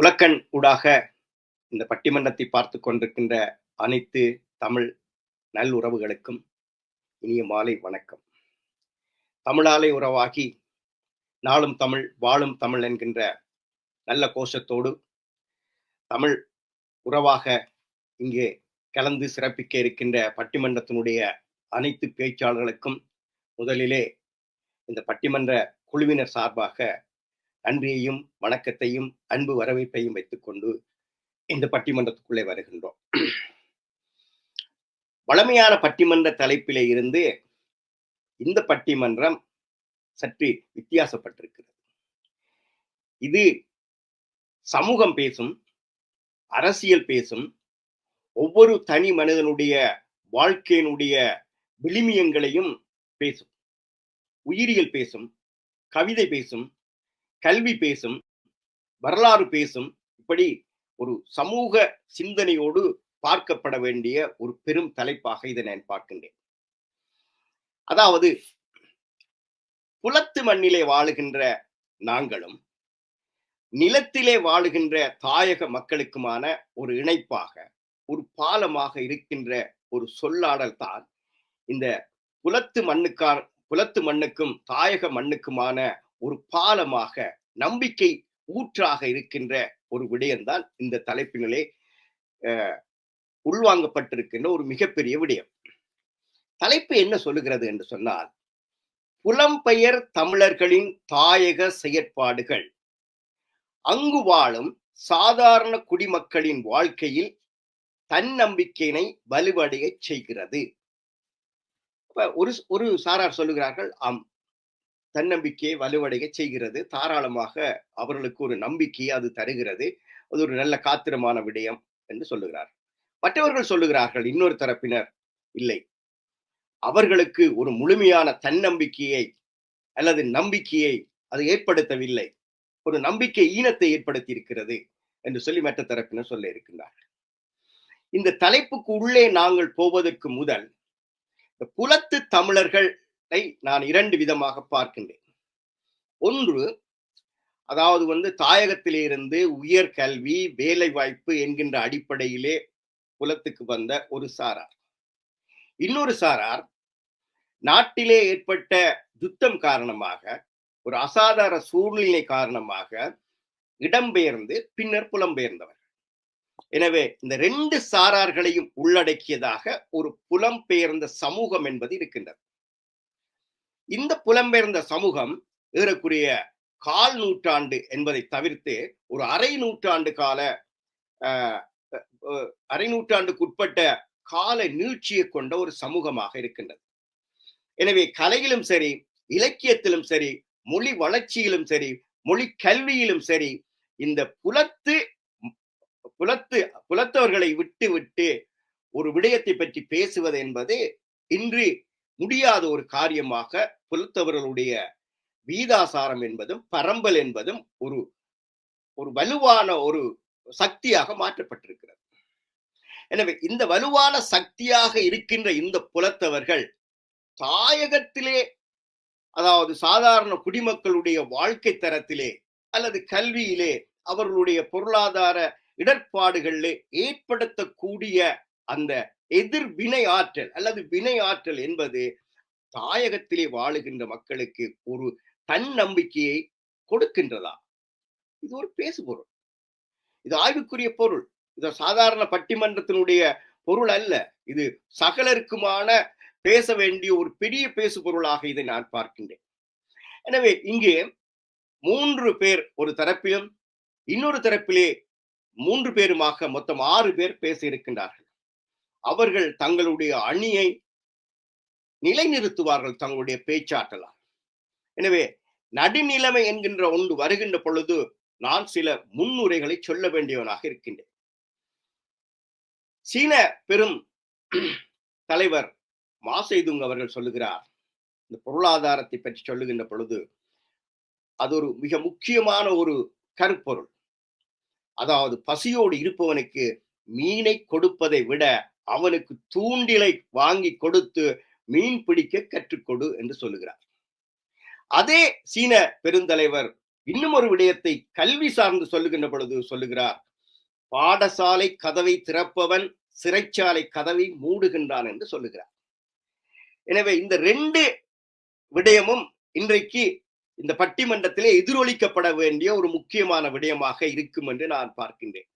உலக்கண் ஊடாக இந்த பட்டிமன்றத்தை பார்த்து கொண்டிருக்கின்ற அனைத்து தமிழ் நல்லுறவுகளுக்கும் இனிய மாலை வணக்கம். தமிழாலை உறவாகி நாளும் தமிழ் வாழும் தமிழ் என்கின்ற நல்ல கோஷத்தோடு தமிழ் உறவாக இங்கே கலந்து சிறப்பிக்க இருக்கின்ற பட்டிமன்றத்தினுடைய அனைத்து பேச்சாளர்களுக்கும் முதலிலே இந்த பட்டிமன்ற குழுவினர் சார்பாக நன்றியையும் வணக்கத்தையும் அன்பு வரவேற்பையும் வைத்துக்கொண்டு இந்த பட்டிமன்றத்துக்குள்ளே வருகின்றோம். வளமையான பட்டிமன்ற தலைப்பிலே இருந்து இந்த பட்டிமன்றம் சற்று வித்தியாசப்பட்டிருக்கிறது. இது சமூகம் பேசும் அரசியல் பேசும் ஒவ்வொரு தனி மனிதனுடைய வாழ்க்கையினுடைய விளிமியங்களையும் பேசும் உயிரியல் பேசும் கவிதை பேசும் கல்வி பேசும் வரலாறு பேசும் இப்படி ஒரு சமூக சிந்தனையோடு பார்க்கப்பட வேண்டிய ஒரு பெரும் தலைப்பாக இதை நான் பார்க்கின்றேன். அதாவது புலத்து மண்ணிலே வாழுகின்ற நாங்களும் நிலத்திலே வாழுகின்ற தாயக மக்களுக்குமான ஒரு இணைப்பாக ஒரு பாலமாக இருக்கின்ற ஒரு சொல்லாடல் தான் இந்த புலத்து மண்ணுக்கான புலத்து மண்ணுக்கும் தாயக மண்ணுக்குமான ஒரு பாலமாக நம்பிக்கை ஊற்றாக இருக்கின்ற ஒரு விடயம்தான் இந்த தலைப்பினிலே உள்வாங்கப்பட்டிருக்கின்ற ஒரு மிகப்பெரிய விடயம். தலைப்பு என்ன சொல்லுகிறது என்று சொன்னால் புலம்பெயர் தமிழர்களின் தாயக செயற்பாடுகள். அங்கு வாழும் சாதாரண குடிமக்களின் வாழ்க்கையில் தன்னம்பிக்கையினை வலுவடைய செய்கிறது. ஒரு ஒரு சாரார் சொல்லுகிறார்கள் ஆம் தன்னம்பிக்கையை வலுவடைய செய்கிறது. தாராளமாக அவர்களுக்கு ஒரு நம்பிக்கையை அது தருகிறது. அது ஒரு நல்ல காத்திரமான விடயம் என்று சொல்லுகிறார். மற்றவர்கள் சொல்லுகிறார்கள் இன்னொரு தரப்பினர் இல்லை. அவர்களுக்கு ஒரு முழுமையான தன்னம்பிக்கையை அல்லது நம்பிக்கையை அது ஏற்படுத்தவில்லை. ஒரு நம்பிக்கை ஈனத்தை ஏற்படுத்தி இருக்கிறது என்று சொல்லி மற்ற தரப்பினர் சொல்ல இருக்கின்றார்கள். இந்த தலைப்புக்கு உள்ளே நாங்கள் போவதற்கு முதல் புலத்து தமிழர்கள் நான் இரண்டு விதமாக பார்க்கின்றேன். ஒன்று அதாவது வந்து தாயகத்திலிருந்து உயர் கல்வி வேலை வாய்ப்பு என்கின்ற அடிப்படையிலே குலத்துக்கு வந்த ஒரு சாரார். இன்னொரு சாரார் நாட்டிலே ஏற்பட்ட யுத்தம் காரணமாக ஒரு அசாதார சூழ்நிலை காரணமாக இடம்பெயர்ந்து பின்னர் புலம்பெயர்ந்தவர் எனவே இந்த ரெண்டு சாரார்களையும் உள்ளடக்கியதாக ஒரு புலம்பெயர்ந்த சமூகம் என்பது இருக்கின்றது. இந்த புலம்பெயர்ந்த சமூகம் ஏறக்குரிய கால் நூற்றாண்டு என்பதை தவிர்த்து ஒரு அரை நூற்றாண்டு கால அரை நூற்றாண்டுக்குட்பட்ட கால நீழ்ச்சியை கொண்ட ஒரு சமூகமாக இருக்கின்றது. எனவே கலையிலும் சரி இலக்கியத்திலும் சரி மொழி வளர்ச்சியிலும் சரி மொழி கல்வியிலும் சரி இந்த புலத்து புலத்து புலத்தவர்களை விட்டு விட்டு ஒரு விடயத்தை பற்றி பேசுவது என்பது இன்று முடியாத ஒரு காரியமாக புலத்தவர்களுடைய வீதாசாரம் என்பதும் பரம்பல் என்பதும் ஒரு ஒரு வலுவான ஒரு சக்தியாக மாற்றப்பட்டிருக்கிறது. எனவே இந்த வலுவான சக்தியாக இருக்கின்ற இந்த புலத்தவர்கள் தாயகத்திலே அதாவது சாதாரண குடிமக்களுடைய வாழ்க்கை தரத்திலே அல்லது கல்வியிலே அவர்களுடைய பொருளாதார இடர்பாடுகளில் ஏற்படுத்தக்கூடிய அந்த எதிர் வினை ஆற்றல் அல்லது வினை ஆற்றல் என்பது தாயகத்திலே வாழுகின்ற மக்களுக்கு ஒரு தன்னம்பிக்கையை கொடுக்கின்றதா? இது ஒரு பேசு பொருள் இது ஆய்வுக்குரிய பொருள். இது சாதாரண பட்டிமன்றத்தினுடைய பொருள் அல்ல. இது சகலருக்குமான பேச வேண்டிய ஒரு பெரிய பேசு பொருளாக இதை நான் பார்க்கின்றேன். எனவே இங்கே மூன்று பேர் ஒரு தரப்பிலும் இன்னொரு தரப்பிலே மூன்று பேருமாக மொத்தம் ஆறு பேர் பேச இருக்கின்றார்கள். அவர்கள் தங்களுடைய அணியை நிலைநிறுத்துவார்கள் தங்களுடைய பேச்சாற்றலால் எனவே நடுநிலைமை என்கின்ற ஒன்று வருகின்ற பொழுது நான் சில முன்னுரைகளை சொல்ல வேண்டியவனாக இருக்கின்றேன். சீன பெரும் தலைவர் மாசைதுங் அவர்கள் சொல்லுகிறார். இந்த பொருளாதாரத்தை பற்றி சொல்லுகின்ற பொழுது அது ஒரு மிக முக்கியமான ஒரு கருப்பொருள். அதாவது பசியோடு இருப்பவனுக்கு மீனை கொடுப்பதை விட அவனுக்கு தூண்டிலை வாங்கி கொடுத்து மீன் பிடிக்க கற்றுக்கொடு என்று சொல்லுகிறார். அதே சீன பெருந்தலைவர் இன்னும் ஒரு விடயத்தை கல்வி சார்ந்து சொல்லுகின்ற பொழுது சொல்லுகிறார். பாடசாலை கதவை திறப்பவன் சிறைச்சாலை கதவை மூடுகின்றான் என்று சொல்லுகிறார். எனவே இந்த ரெண்டு விடயமும் இன்றைக்கு இந்த பட்டிமன்றத்திலே எதிரொலிக்கப்பட வேண்டிய ஒரு முக்கியமான விடயமாக இருக்கும் என்று நான் பார்க்கின்றேன்.